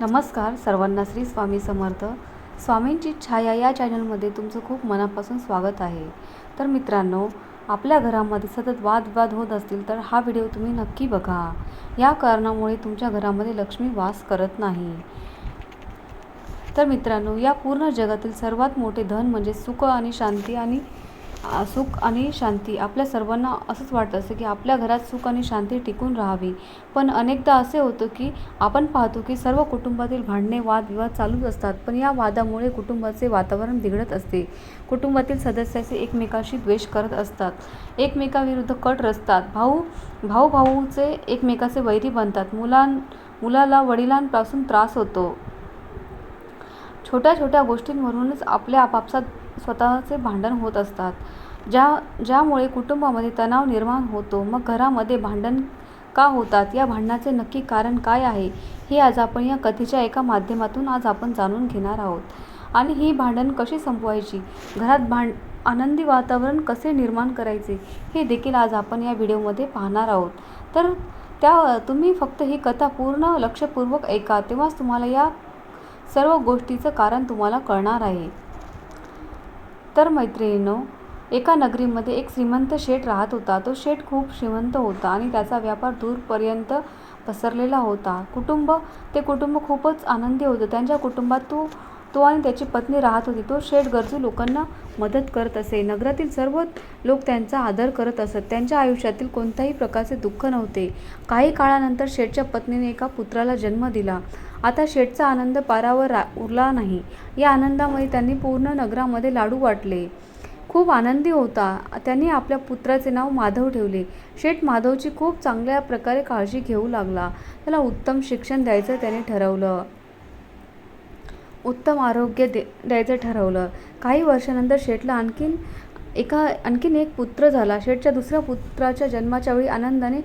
नमस्कार सर्वांना श्री स्वामी समर्थ. स्वामींची छाया या चॅनलमध्ये तुमचं खूप मनापासून स्वागत आहे. तर मित्रांनो आपल्या घरामध्ये सतत वादविवाद होत असतील तर हा व्हिडिओ तुम्ही नक्की बघा. या कारणामुळे तुमच्या घरामध्ये लक्ष्मी वास करत नाही. तर मित्रांनो या पूर्ण जगातील सर्वात मोठे धन म्हणजे सुख आणि शांती आणि सुख आणि शांती. आपल्या सर्वांना असंच वाटत असतं की आपल्या घरात सुख आणि शांती टिकून राहावी. पण अनेकदा असे होतं की आपण पाहतो की सर्व कुटुंबातील भांडणे वादविवाद चालूच असतात. पण या वादामुळे कुटुंबाचे वातावरण बिघडत असते. कुटुंबातील सदस्याचे एकमेकाशी द्वेष करत असतात. एकमेकाविरुद्ध कट रचतात. भाऊ भाऊ भाऊचे एकमेकाचे वैरी बनतात. मुलां मुलाला वडिलांपासून त्रास होतो. छोट्या छोट्या गोष्टींवरूनच आपल्या आपापसात स्वतःचे भांडण होत असतात. ज्या ज्यामुळे कुटुंबामध्ये तणाव निर्माण होतो मग घरामध्ये भांडण का होतात? या भांडणाचे नक्की कारण काय आहे? हे आज आपण या कथेच्या एका माध्यमातून आज आपण जाणून घेणार आहोत. आणि ही भांडण कशी संपवायची? घरात भांड आनंदी वातावरण कसे निर्माण करायचे? हे देखील आज आपण या व्हिडिओमध्ये पाहणार आहोत. तर त्या तुम्ही फक्त ही कथा पूर्ण लक्षपूर्वक ऐका तेव्हाच तुम्हाला या सर्व गोष्टीचं कारण तुम्हाला कळणार आहे. तर मैत्रिणीनो एका नगरीमध्ये एक श्रीमंत शेठ राहत होता. तो शेठ खूप श्रीमंत होता आणि त्याचा व्यापार दूरपर्यंत पसरलेला होता. कुटुंब ते कुटुंब खूपच आनंदी होतं. त्यांच्या कुटुंबात तो तो आणि त्याची पत्नी राहत होती. तो शेठ गरजू लोकांना मदत करत असे. नगरातील सर्व लोक त्यांचा आदर करत असत. त्यांच्या आयुष्यातील कोणत्याही प्रकारचे दुःख नव्हते. काही काळानंतर शेठच्या पत्नीने एका पुत्राला जन्म दिला. आता शेठचा आनंद पारावर रा उरला नाही. या आनंदामध्ये त्यांनी पूर्ण नगरामध्ये लाडू वाटले. खूप आनंदी होता. त्यांनी आपल्या पुत्राचे नाव माधव ठेवले. शेठ माधवची खूप चांगल्या प्रकारे काळजी घेऊ लागला. त्याला उत्तम शिक्षण द्यायचं त्याने ठरवलं. उत्तम आरोग्य दे द्यायचं ठरवलं. काही वर्षानंतर शेठला आणखीन एका आणखीन एक पुत्र झाला. शेठच्या दुसऱ्या पुत्राच्या जन्माच्या वेळी आनंदाने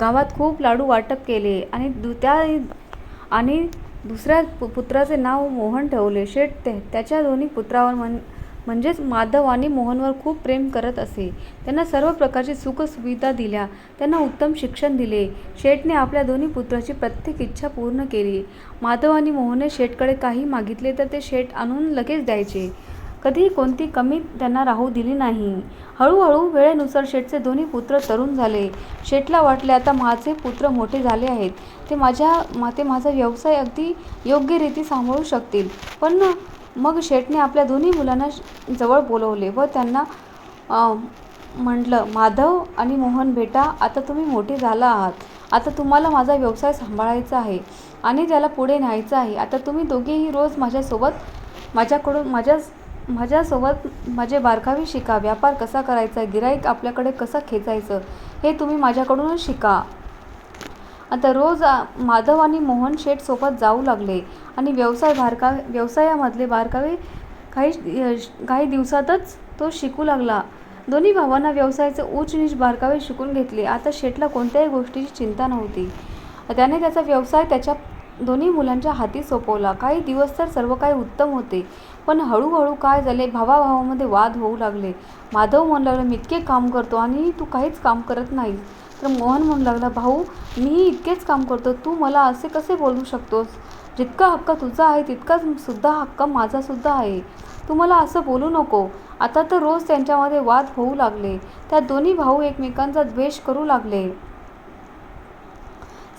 गावात खूप लाडू वाटप केले आणि दु त्या आणि दुसऱ्या पु पुत्राचे नाव मोहन ठेवले. शेठ ते त्याच्या दोन्ही पुत्रावर म्हण म्हणजेच माधव आणि मोहनवर खूप प्रेम करत असे. त्यांना सर्व प्रकारची सुखसुविधा दिल्या. त्यांना उत्तम शिक्षण दिले. शेठने आपल्या दोन्ही पुत्राची प्रत्येक इच्छा पूर्ण केली. माधव आणि मोहनने शेठकडे काही मागितले तर ते शेठ आणून लगेच द्यायचे. कधीही कोणती कमी त्यांना राहू दिली नाही. हळूहळू वेळेनुसार शेठचे दोन्ही पुत्र तरुण झाले. शेठला वाटले आता माझे पुत्र मोठे झाले आहेत. ते माझ्या मा ते माझा व्यवसाय अगदी योग्यरीती सांभाळू शकतील. पण मग शेठने आपल्या दोन्ही मुलांना जवळ बोलवले व त्यांना म्हटलं माधव आणि मोहन बेटा आता तुम्ही मोठे झाला आहात. आता तुम्हाला माझा व्यवसाय सांभाळायचा आहे आणि त्याला पुढे न्यायचं आहे. आता तुम्ही दोघेही रोज माझ्यासोबत माझ्याकडून माझ्या माझ्यासोबत माझे बारकावे शिका. व्यापार कसा करायचा? गिराईक आपल्याकडे कसं खेचायचं? हे तुम्ही माझ्याकडूनच शिका. आता रोज माधव आणि मोहन शेठ सोबत जाऊ लागले आणि व्यवसाय बारकावे व्यवसायामधले बारकावे काही काही दिवसातच तो शिकू लागला. दोन्ही भावांना व्यवसायाचे उच्च नीच बारकावे शिकून घेतले. आता शेठला कोणत्याही गोष्टीची चिंता नव्हती. त्याने त्याचा व्यवसाय त्याच्या दोन्ही मुलांच्या हाती सोपवला. काही दिवस तर सर्व काही उत्तम होते. पण हळूहळू काय झाले? भावाभावामध्ये वाद होऊ लागले. माधव म्हणू लागला मी इतके काम करतो आणि तू काहीच काम करत नाही तर मोहन म्हणू लागला भाऊ मीही इतकेच काम करतो तू मला असे कसे बोलू शकतोस? जितका हक्क तुझा आहे तितकाच सुद्धा हक्क माझासुद्धा आहे. तू मला असं बोलू नको. आता तर रोज त्यांच्यामध्ये वाद होऊ लागले. त्या दोन्ही भाऊ एकमेकांचा द्वेष करू लागले.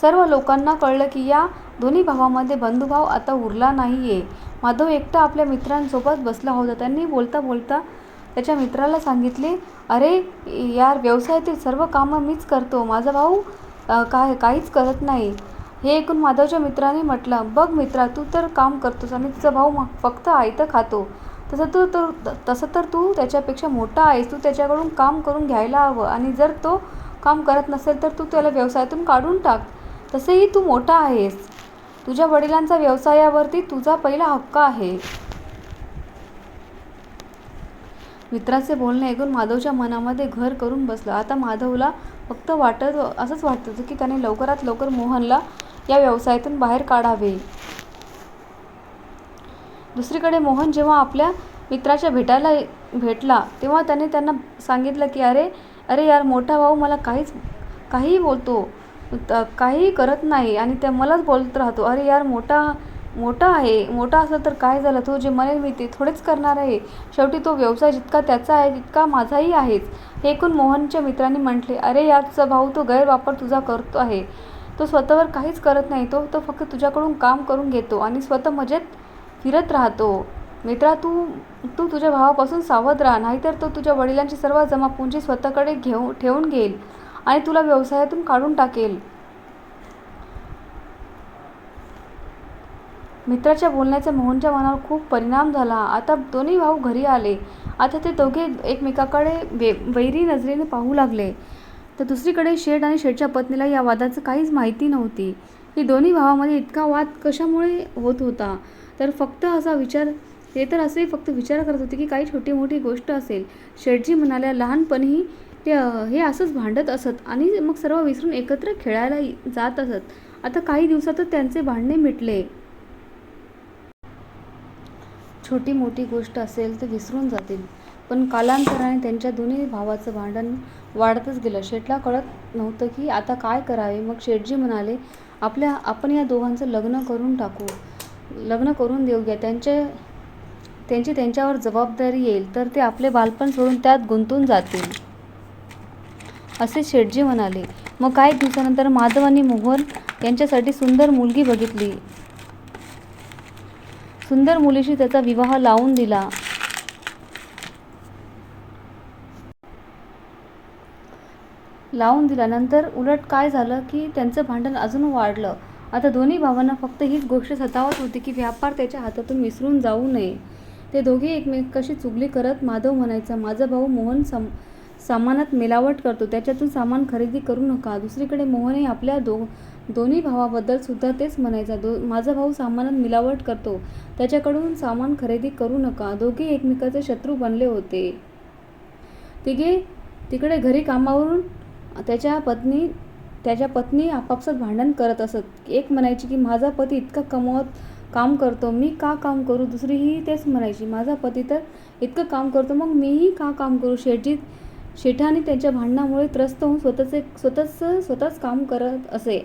सर्व लोकांना कळलं की या दोन्ही भावामध्ये बंधुभाव आता उरला नाही आहे माधव एकटा आपल्या मित्रांसोबत बसला होता. त्यांनी बोलता बोलता त्याच्या मित्राला सांगितले अरे यार व्यवसायातील सर्व कामं मीच करतो. माझा भाऊ काय काहीच करत नाही. हे ऐकून माधवच्या मित्राने म्हटलं बघ मित्रा तू तर काम करतोस आणि तुझा भाऊ मग फक्त आयतं खातो. तसं तू तर तसं तर तू त्याच्यापेक्षा मोठा आहेस. तू त्याच्याकडून काम करून घ्यायला हवं. आणि जर तो काम करत नसेल तर तू त्याला व्यवसायातून काढून टाक. तसेही तू मोठा आहेस. तुझ्या वडिलांचा व्यवसायावरती तुझा पहिला हक्क आहे. मित्राचे बोलणे ऐकून माधवच्या मनामध्ये घर करून बसलं. आता माधवला फक्त वाटत असंच वाटत होतं की त्याने लवकरात लवकर मोहनला या व्यवसायातून बाहेर काढावे. दुसरीकडे मोहन जेव्हा आपल्या मित्राच्या भेटायला भेटला तेव्हा त्याने त्यांना सांगितलं की अरे अरे यार मोठा भाऊ मला काहीच काहीही बोलतो. काहीही करत नाही. आणि त्या मलाच बोलत राहतो अरे यार मोठा मोठा आहे. मोठा असला तर काय झालं? तो जे म्हणेल मी ते थोडेच करणार आहे. शेवटी तो व्यवसाय जितका त्याचा आहे तितका माझाही आहेच. हे ऐकून मोहनच्या मित्रांनी म्हटले अरे याचा भाऊ तो गैरवापर तुझा करतो आहे. तो स्वतःवर काहीच करत नाही. तो तो फक्त तुझ्याकडून काम करून घेतो आणि स्वतः मजेत फिरत राहतो. मित्रा तू तू तुझ्या भावापासून सावध राहा. नाहीतर तो तुझ्या वडिलांची सर्व जमापुंजी स्वतःकडे घेऊ ठेवून घेईल. आणि तुला व्यवसायातून काढून टाकेल. मित्राच्या बोलण्याचा मोहनच्या मनावर खूप परिणाम झाला. आता दोन्ही भाऊ घरी आले. आता ते दोघे एकमेकाकडे वे वैरी नजरेने पाहू लागले. तर दुसरीकडे शेठ आणि शेठच्या पत्नीला या वादाचं काहीच माहिती नव्हती. की दोन्ही भावामध्ये इतका वाद कशामुळे होत होता? तर फक्त असा विचार ते तर असे फक्त विचार करत होते की काही छोटी मोठी गोष्ट असेल. शेठजी म्हणाल्या लहानपणी ते हे असंच भांडत असत आणि मग सर्व विसरून एकत्र खेळायला जात असत. आता काही दिवसातच त्यांचे भांडणे मिटले. छोटी मोठी गोष्ट असेल तर विसरून जातील. पण कालांतराने त्यांच्या दोन्ही भावाचं भांडण वाढतच गेलं. शेठला कळत नव्हतं की आता काय करावे. मग शेठजी म्हणाले आपल्या आपण या दोघांचं लग्न करून टाकू. लग्न करून देऊया. त्यांचे त्यांची त्यांच्यावर जबाबदारी येईल. तर ते आपले बालपण सोडून त्यात गुंतून जातील. असे शेटजी म्हणाले. मग काही दिवसानंतर माधव आणि मोहन यांच्यासाठी सुंदर मुलगी बघितली. सुंदर मुलीशी त्याचा विवाह लावून दिला. लावून दिल्यानंतर उलट काय झालं की त्यांचं भांडण अजून वाढलं. आता दोन्ही भावांना फक्त हीच गोष्ट सतावत होती की व्यापार त्याच्या हातातून विसरून जाऊ नये. ते दोघे एकमेकाशी चुगली करत माधव म्हणायचा माझा भाऊ मोहन सम सामानात मिलावट करतो. त्याच्यातून सामान खरेदी करू नका. दुसरीकडे मोहनही आपल्या दो दोन्ही भावाबद्दल सुद्धा तेच म्हणायचा. दो माझा भाऊ सामानात मिलावट करतो. त्याच्याकडून सामान खरेदी करू नका. दोघे एकमेकाचे शत्रू बनले होते. तिघे तिकडे घरी कामावरून त्याच्या पत्नी त्याच्या पत्नी आपापसात भांडण करत असत. एक म्हणायची की माझा पती इतका कमवत काम करतो. मी का काम करू? दुसरीही तेच म्हणायची. माझा पती तर इतकं काम करतो. मग मीही का काम करू? शेटजीत शेठाने त्यांच्या भांडणामुळे त्रस्त होऊन स्वतःचे स्वतःच स्वतःच काम करत असे.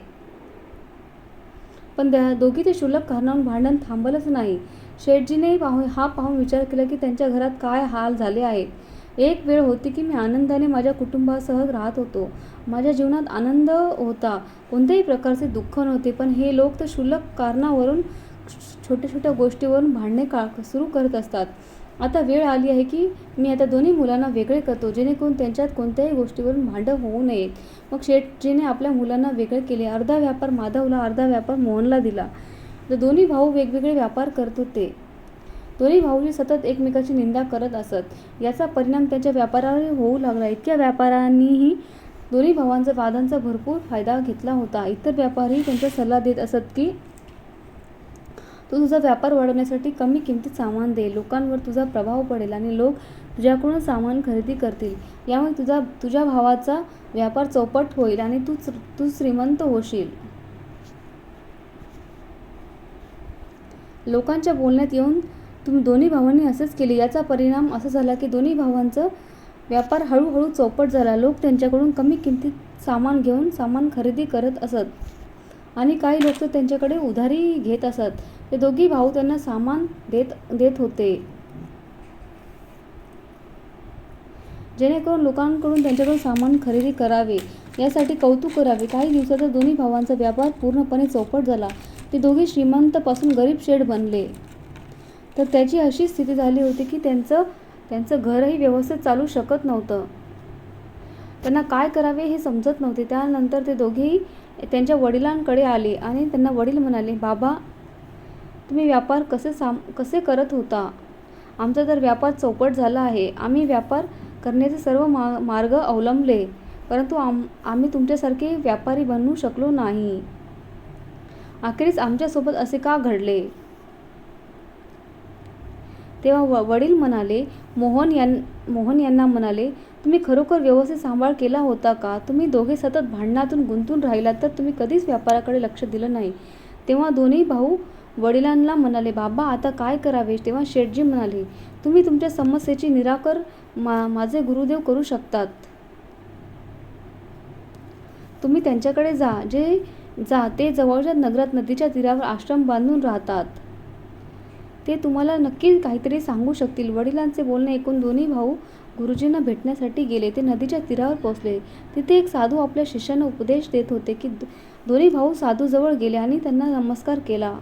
पण त्या दोघी ते क्षुल्लक कारणावरून भांडण थांबलंच नाही. शेठजीने पाहून हा पाहून विचार केला की त्यांच्या घरात काय हाल झाले आहेत. एक वेळ होती की मी आनंदाने माझ्या कुटुंबासह राहत होतो. माझ्या जीवनात आनंद होता. कोणत्याही प्रकारचे दुःख नव्हते पण हे लोक तर क्षुल्लक कारणावरून छोट्या छोट्या गोष्टीवरून भांडणे का सुरू करत असतात. आता वेळ आली आहे की मी आता दोन्ही मुलांना वेगळे करतो जेणेकरून त्यांच्यात कोणत्याही गोष्टीवरून भांडं होऊ नयेत मग शेठजीने आपल्या मुलांना वेगळे केले. अर्धा व्यापार माधवला अर्धा व्यापार मोहनला दिला. तर दोन्ही भाऊ वेगवेगळे व्यापार करत होते. दोन्ही भाऊजी सतत एकमेकाची निंदा करत असत. याचा परिणाम त्यांच्या व्यापारावर होऊ लागला. इतक्या व्यापाऱ्यांनीही दोन्ही भावांचा वादांचा भरपूर फायदा घेतला होता. इतर व्यापारी त्यांचा सल्ला देत असत की तू तुझा व्यापार वाढवण्यासाठी कमी किमतीत सामान दे. लोकांवर तुझा प्रभाव पडेल आणि लोक तुझ्याकडून सामान खरेदी करतील. यामुळे तुझा तुझ्या भावाचा व्यापार चौपट होईल आणि तू तू श्रीमंत होशील. लोकांच्या बोलण्यात येऊन तुम्ही दोन्ही भावांनी असेच केले. याचा परिणाम असा झाला की दोन्ही भावांचं व्यापार हळूहळू चौपट झाला. लोक त्यांच्याकडून कमी किमतीत सामान घेऊन सामान खरेदी करत असत आणि काही लोक तर त्यांच्याकडे उधारी घेत असत. ते दोघी भाऊ त्यांना सामान देत देत होते. जेणेकरून लोकांकडून त्यांच्याकडून सामान खरेदी करावे. यासाठी कौतुक करावे. काही दिवसातच दोन्ही भावांचा व्यापार पूर्णपणे चौपट झाला. ते दोघे श्रीमंतपासून गरीब शेड बनले. तर त्याची अशी स्थिती झाली होती की त्यांचं त्यांचं घरही व्यवस्थित चालू शकत नव्हतं. त्यांना काय करावे हे समजत नव्हते. त्यानंतर ते दोघेही त्यांच्या वडिलांकडे आले आणि त्यांना वडील म्हणाले बाबा तुम्ही व्यापार कसे साम कसे करत होता? आमचा तर व्यापार चौपट झाला आहे. आम्ही व्यापार करण्याचे सर्व मा मार्ग अवलंबले परंतु आम आम्ही तुमच्यासारखे व्यापारी बनू शकलो नाही. अखेरीस आमच्यासोबत असे का घडले? तेव्हा व वडील म्हणाले मोहन यां मोहन यांना म्हणाले तुम्ही खरोखर व्यवस्थित सांभाळ केला होता का? तुम्ही दोघे सतत भांडणातून गुंतून राहिलात तर तुम्ही कधीच व्यापाराकडे लक्ष दिलं नाही. तेव्हा दोन्ही भाऊ वडिलांना म्हणाले बाबा आता काय करावे तेव्हा शेठजी म्हणाले तुम्ही तुमच्या समस्येची निराकर मा माझे गुरुदेव करू शकतात. तुम्ही त्यांच्याकडे जा जे जा ते जवळच्या नगरात नदीच्या तीरावर आश्रम बांधून राहतात. ते तुम्हाला नक्की काहीतरी सांगू शकतील. वडिलांचे बोलणे ऐकून दोन्ही भाऊ गुरुजींना भेटण्यासाठी गेले. ते नदीच्या तीरावर पोहोचले. तिथे एक साधू आपल्या शिष्यांना उपदेश देत होते की दोन्ही भाऊ साधूजवळ गेले आणि त्यांना नमस्कार केला.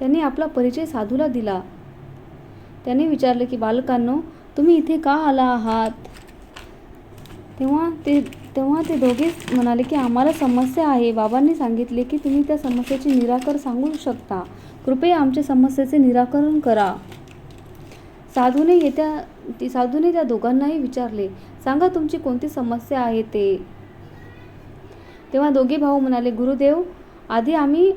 त्यांनी आपला परिचय साधूला दिला. त्याने विचारले की बालकांनो तुम्ही इथे का आला आहात? तेव्हा ते तेव्हा ते दोघेच म्हणाले की आम्हाला समस्या आहे. बाबांनी सांगितले की तुम्ही त्या समस्येचे निराकरण सांगू शकता. कृपया आमच्या समस्येचे निराकरण करा. साधूने येत्या ती साधूने त्या दोघांनाही विचारले सांगा तुमची कोणती समस्या आहे ते? तेव्हा दोघे भाऊ म्हणाले गुरुदेव आधी आम्ही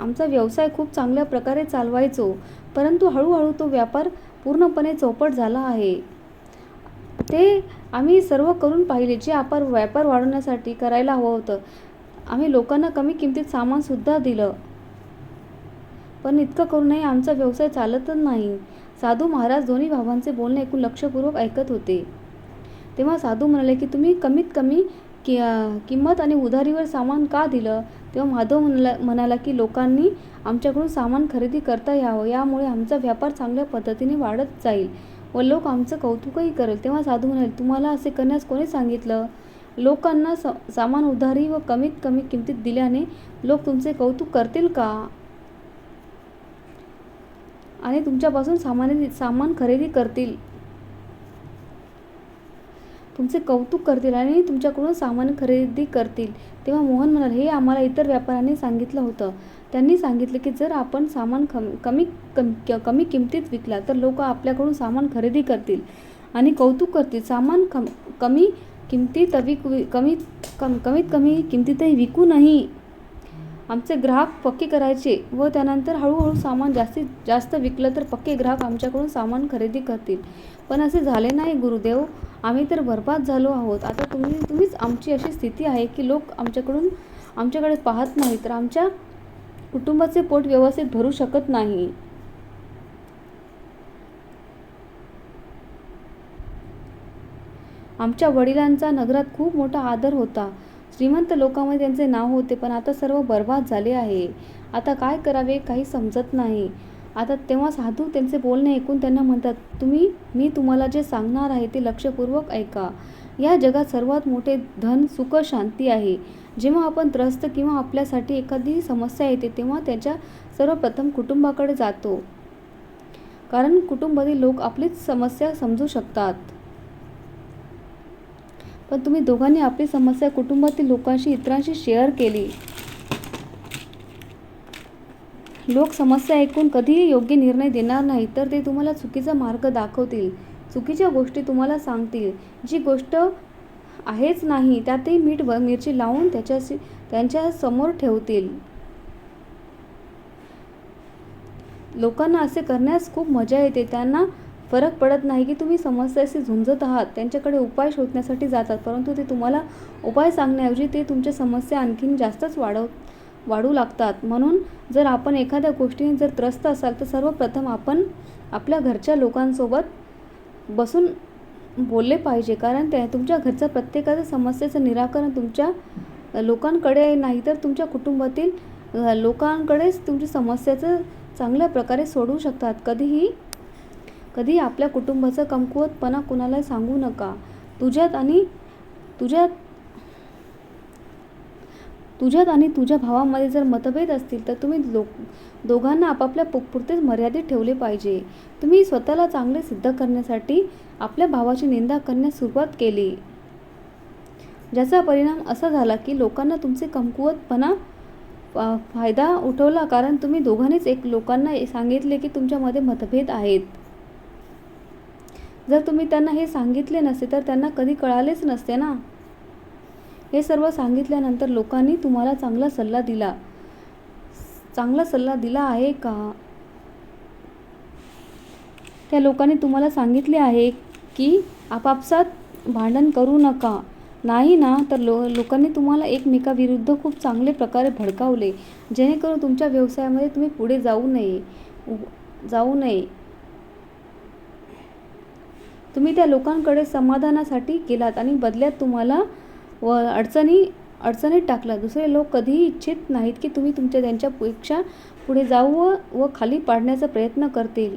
आमचा व्यवसाय खूप चांगल्या प्रकारे चालवायचो परंतु हळूहळू तो व्यापार पूर्णपणे चौपट झाला आहे. ते आम्ही सर्व करून पाहिले जे आपण व्यापार वाढवण्यासाठी करायला हवं होतं. आम्ही लोकांना कमी किमतीत सामानसुद्धा दिलं. पण इतकं करूनही आमचा व्यवसाय चालतच नाही. साधू महाराज दोन्ही भावांचे बोलणे ऐकून लक्षपूर्वक ऐकत होते. तेव्हा साधू म्हणाले की तुम्ही कमीत कमी कि किंमत आणि उधारीवर सामान का दिलं? तेव्हा माधव म्हणाला म्हणाला की लोकांनी आमच्याकडून सामान खरेदी करता यावं. यामुळे आमचा व्यापार चांगल्या पद्धतीने वाढत जाईल व लोक आमचं कौतुकही करेल. तेव्हा साधू म्हणाले तुम्हाला असे करण्यास कोणी सांगितलं? लोकांना स सामान उधारी व कमीत कमी किमतीत दिल्याने लोक तुमचे कौतुक करतील का? आणि तुमच्यापासून सामान सामान खरेदी करतील. तुमचे कौतुक करतील आणि तुमच्याकडून सामान खरेदी करतील. तेव्हा मोहन म्हणाले हे आम्हाला इतर व्यापाऱ्यांनी सांगितलं होतं. त्यांनी सांगितले की जर आपण सामान खम कमी कम कमी किमतीत विकला तर लोक आपल्याकडून सामान खरेदी करतील आणि कौतुक करतील. सामान कम कमी किमतीत विक वि- कमी कम कमीत कमी किमतीतही विकू नाही. आमचे ग्राहक पक्के करायचे व त्यानंतर हळूहळू सामान जास्तीत जास्त विकलं तर पक्के ग्राहक आमच्याकडून सामान खरेदी करतील. पण असे झाले नाही गुरुदेव. आम्ही तर बरबाद झालो आहोत. आता तुम्ही तुम्हीच आमची अशी स्थिती आहे की लोक आमच्याकडून आमच्याकडे पाहत नाही तर आमच्या कुटुंबाचे पोट व्यवस्थित भरू शकत नाही. आमच्या वडिलांचा नगरात खूप मोठा आदर होता. श्रीमंत लोकांमध्ये त्यांचे नाव होते पण आता सर्व बर्बाद झाले आहे. आता काय करावे काही समजत नाही. आता तेव्हा साधू त्यांचे बोलणे ऐकून त्यांना म्हणतात तुम्ही मी तुम्हाला जे सांगणार आहे ते लक्षपूर्वक ऐका. या जगात सर्वात मोठे धन सुख शांती आहे. जेव्हा आपण त्रस्त किंवा आपल्यासाठी एखादी समस्या येते तेव्हा त्याच्या सर्वप्रथम कुटुंबाकडे जातो. कारण कुटुंबातील लोक आपलीच समस्या समजू शकतात. पण तुम्ही दोघांनी आपली समस्या कुटुंबातील लोकांशी इतरांशी शेअर केली. लोक समस्या ऐकून कधीही योग्य निर्णय देणार नाही तर ते तुम्हाला चुकीचा मार्ग दाखवतील. चुकीच्या गोष्टी तुम्हाला सांगतील. जी गोष्ट आहेच नाही त्यातही मीठ व मिरची लावून त्याच्याशी त्यांच्यासमोर ठेवतील. लोकांना असे करण्यास खूप मजा येते. त्यांना फरक पडत नाही की तुम्ही समस्याशी झुंजत आहात त्यांच्याकडे उपाय शोधण्यासाठी जातात परंतु ते तुम्हाला उपाय सांगण्याऐवजी ते तुमच्या समस्या आणखीन जास्तच वाढव वाढू लागतात. म्हणून जर आपण एखाद्या गोष्टीने जर त्रस्त असाल तर सर्वप्रथम आपण आपल्या घरच्या लोकांसोबत बसून बोलले पाहिजे. कारण त्या तुमच्या घरच्या प्रत्येकाच्या समस्येचं निराकरण तुमच्या लोकांकडे नाही तर तुमच्या कुटुंबातील लोकांकडेच तुमची समस्याचं चांगल्या प्रकारे सोडवू शकतात. कधीही कधी आपल्या कुटुंबाचा कमकुवतपणा कुणाला सांगू नका. तुझ्यात आणि तुझ्यात तुझ्यात आणि तुझ्या भावामध्ये जर मतभेद असतील तर तुम्ही लोक दोघांना आपापल्या पु- पुरतेच मर्यादित ठेवले पाहिजे. तुम्ही स्वतःला चांगले सिद्ध करण्यासाठी आपल्या भावाची निंदा करण्यास सुरुवात केली. ज्याचा परिणाम असा झाला की लोकांना तुमचे कमकुवतपणा फायदा उठवला कारण तुम्ही दोघांनीच एक लोकांना सांगितले की तुमच्यामध्ये मतभेद आहेत. जर तुम्ही त्यांना हे सांगितले नसते तर त्यांना कधी कळालेच नसते ना? हे सर्व सांगितल्यानंतर लोकांनी तुम्हाला चांगला सल्ला दिला. चांगला सल्ला दिला आहे का? त्या लोकांनी तुम्हाला सांगितले आहे की आपापसात भांडण करू नका. नाही ना तर लो लोकांनी तुम्हाला एकमेकाविरुद्ध खूप चांगले प्रकारे भडकावले. जेणेकरून तुमच्या व्यवसायामध्ये तुम्ही पुढे जाऊ नये. जाऊ नये. तुम्ही त्या लोकांकडे समाधानासाठी गेलात आणि बदल्यात तुम्हाला व अडचणी अडचणीत टाकला. दुसरे लोक कधीही इच्छित नाहीत की तुम्ही तुमच्या त्यांच्यापेक्षा पुढे जाऊ व व खाली पाडण्याचा प्रयत्न करतील.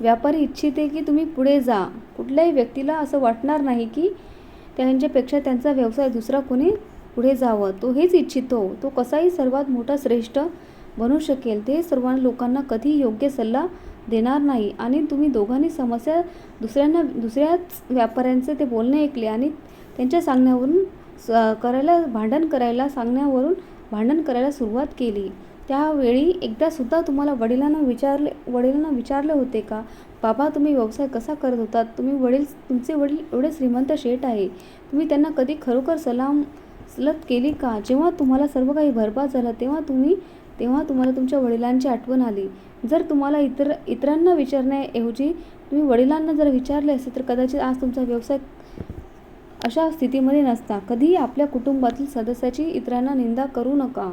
व्यापारी इच्छिते की तुम्ही पुढे जा. कुठल्याही व्यक्तीला असं वाटणार नाही की त्यांच्यापेक्षा त्यांचा व्यवसाय दुसरा कोणी पुढे जावं. तो हेच इच्छितो. तो कसाही सर्वात मोठा श्रेष्ठ बनू शकेल. ते सर्व लोकांना कधी योग्य सल्ला देणार नाही. आणि तुम्ही दोघांनी समस्या दुसऱ्यांना दुसऱ्याच व्यापाऱ्यांचे ते बोलणे ऐकले आणि त्यांच्या सांगण्यावरून स करायला भांडण करायला सांगण्यावरून भांडण करायला सुरुवात केली. त्यावेळी एकदा सुद्धा तुम्हाला वडिलांना विचारले वडिलांना विचारले होते का बाबा तुम्ही व्यवसाय कसा करत होतात तुम्ही वडील तुमचे वडील एवढे श्रीमंत शेठ आहे. तुम्ही त्यांना कधी खरोखर सलाम सलत केली का? जेव्हा तुम्हाला सर्व काही भरपास झालं तेव्हा तुम्ही तेव्हा तुम्हाला तुमच्या वडिलांची आठवण आली. जर तुम्हाला इतर इतरांना विचारण्याऐवजी तुम्ही वडिलांना जर विचारले असते तर कदाचित आज तुमचा व्यवसाय अशा स्थितीमध्ये नसता. कधीही आपल्या कुटुंबातील सदस्याची इतरांना निंदा करू नका.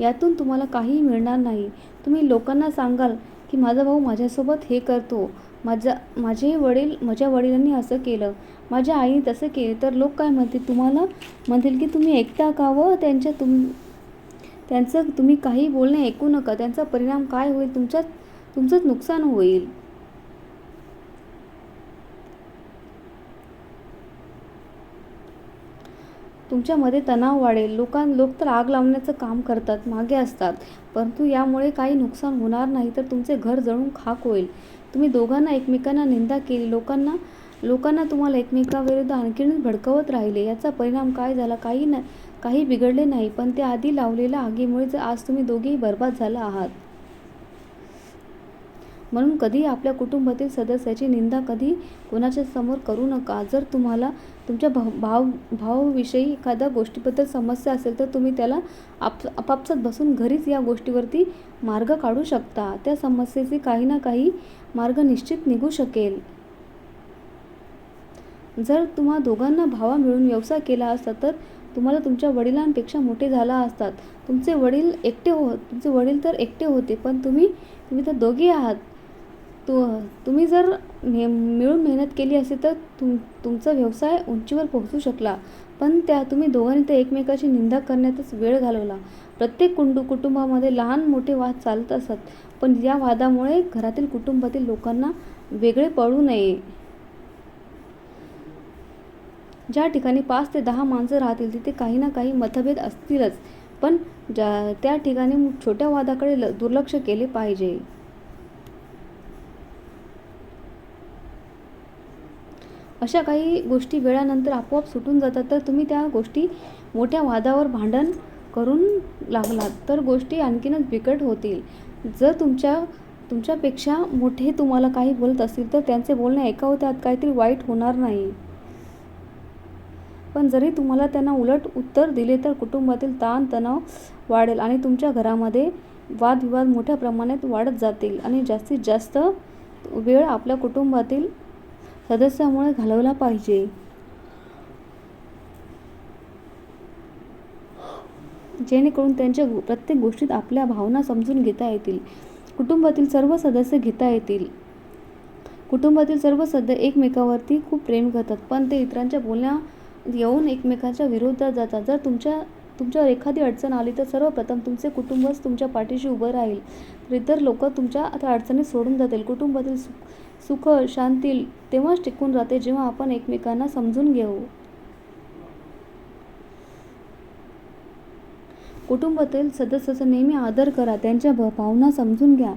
यातून तुम्हाला काहीही मिळणार नाही. तुम्ही लोकांना सांगाल की माझा भाऊ माझ्यासोबत हे करतो. माझा माझे वडील माझ्या वडिलांनी असं केलं. माझ्या आईने तसं केलं. तर लोक काय म्हणतील? तुम्हाला म्हणतील की तुम्ही ऐकता का व? त्यांच्या तुम त्यांचं तुम्ही काही बोलणे ऐकू नका. त्यांचा परिणाम काय होईल? तुमच्यात तुमचंच नुकसान होईल. तुमच्यामध्ये तणाव वाढेल. लोकां लोक तर आग लावण्याचं काम करतात मागे असतात. परंतु यामुळे काही नुकसान होणार नाही तर तुमचे घर जळून खाक होईल. तुम्ही दोघांना एकमेकांना निंदा केली. लोकांना लोकांना तुम्हाला एकमेकाविरुद्ध आणखीनच भडकवत राहिले. याचा परिणाम काय झाला काही ना काही बिघडले नाही पण त्या आधी लावलेल्या आगीमुळे जर आज तुम्ही दोघेही बर्बाद झाला आहात. म्हणून कधी आपल्या कुटुंबातील सदस्याची निंदा कधी कोणाच्या समोर करू नका. जर तुम्हाला तुमच्या भाव भाव भावाविषयी एखाद्या गोष्टीबद्दल समस्या असेल तर तुम्ही त्याला आप आपापसात बसून घरीच या गोष्टीवरती मार्ग काढू शकता. त्या समस्येचे काही ना काही मार्ग निश्चित निघू शकेल. जर तुम्हा दोघांना भावा मिळून व्यवसाय केला असता तर तुम्हाला तुमच्या वडिलांपेक्षा मोठे झाला असतात. तुमचे वडील एकटे हो तुमचे वडील तर एकटे होते पण तुम्ही तुम्ही तर दोघे आहात. तु तुम्ही जर मे मिळून मेहनत केली असेल तर तुम तुमचा व्यवसाय उंचीवर पोहोचू शकला. पण त्या तुम्ही दोघांनी तर एकमेकाची निंदा करण्यातच वेळ घालवला. प्रत्येक कुंडू कुटुंबामध्ये लहान मोठे वाद चालत असत पण या वादामुळे घरातील कुटुंबातील लोकांना वेगळे पडू नये. ज्या ठिकाणी पाच ते दहा माणसं राहतील तिथे काही ना काही मतभेद असतीलच. पण ज्या त्या ठिकाणी छोट्या वादाकडे ल दुर्लक्ष केले पाहिजे. अशा काही गोष्टी वेळानंतर आपोआप सुटून जातात. तर तुम्ही त्या गोष्टी मोठ्या वादावर भांडण करून लागलात तर गोष्टी आणखीनच बिकट होतील. जर तुमच्या तुमच्यापेक्षा मोठे तुम्हाला काही बोलत असतील तर त्यांचे बोलणे ऐकावं हो, त्यात काहीतरी वाईट होणार नाही. पण जरी तुम्हाला त्यांना उलट उत्तर दिले तर कुटुंबातील ताणतणाव वाढेल आणि तुमच्या घरामध्ये वादविवाद मोठ्या प्रमाणात वाढत जातील आणि जास्तीत जास्त वेळ आपल्या कुटुंबातील सदस्यामुळे घालवला पाहिजे. जेणेकरून त्यांच्या गो- प्रत्येक गोष्टीत आपल्या भावना समजून घेता येतील. कुटुंबातील सर्व सदस्य घेता येतील. कुटुंबातील सर्व सदस्य एकमेकावरती खूप प्रेम करतात पण ते इतरांच्या बोलण्या येऊन एकमेकांच्या विरोधात जातात. जर तुमच्या तुमच्यावर एखादी अडचण आली तर सर्वप्रथम तुमचे कुटुंबच तुमच्या पाठीशी उभं राहील. तर इतर लोक तुमच्या त्या अडचणी सोडून जातील. कुटुंबातील सुख शांती तेव्हाच टिकून राहते जेव्हा आपण एकमेकांना समजून घेऊ. कुटुंबातील सदस्याचा नेहमी आदर करा त्यांच्या भावना समजून घ्या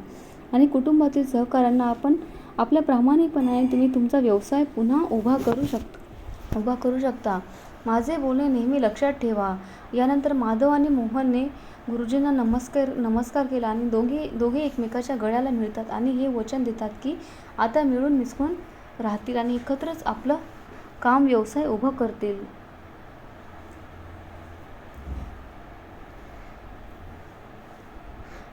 आणि कुटुंबातील सहकाऱ्यांना आपण आपल्या प्रामाणिकपणाने तुम्ही तुमचा व्यवसाय पुन्हा उभा करू शकता उभा करू शकता. माझे बोलणे नेहमी लक्षात ठेवा. यानंतर माधव आणि मोहनने गुरुजींना नमस्कार नमस्कार केला आणि दोघे दोघे एकमेकाच्या गळ्याला मिळतात आणि हे वचन देतात की आता मिळून मिसळून राहतील आणि एकत्रच आपलं काम व्यवसाय उभं करतील.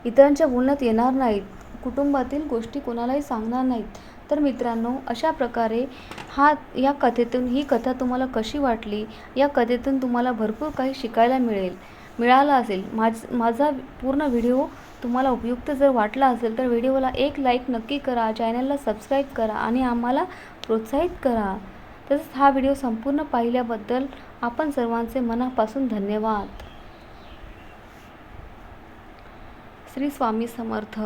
इतरांच्या बोलण्यात येणार नाहीत. कुटुंबातील गोष्टी कोणालाही सांगणार नाहीत. तर मित्रांनो अशा प्रकारे हा या कथेतून ही कथा तुम्हाला कशी वाटली? या कथेतून तुम्हाला भरपूर काही शिकायला मिळेल मिळाला असेल. माझ माझा पूर्ण व्हिडिओ तुम्हाला उपयुक्त जर वाटला असेल तर व्हिडिओला एक लाईक नक्की करा चॅनलला सबस्क्राईब करा आणि आम्हाला प्रोत्साहित करा. तसंच हा व्हिडिओ संपूर्ण पाहिल्याबद्दल आपण सर्वांचे मनापासून धन्यवाद. श्री स्वामी समर्थ.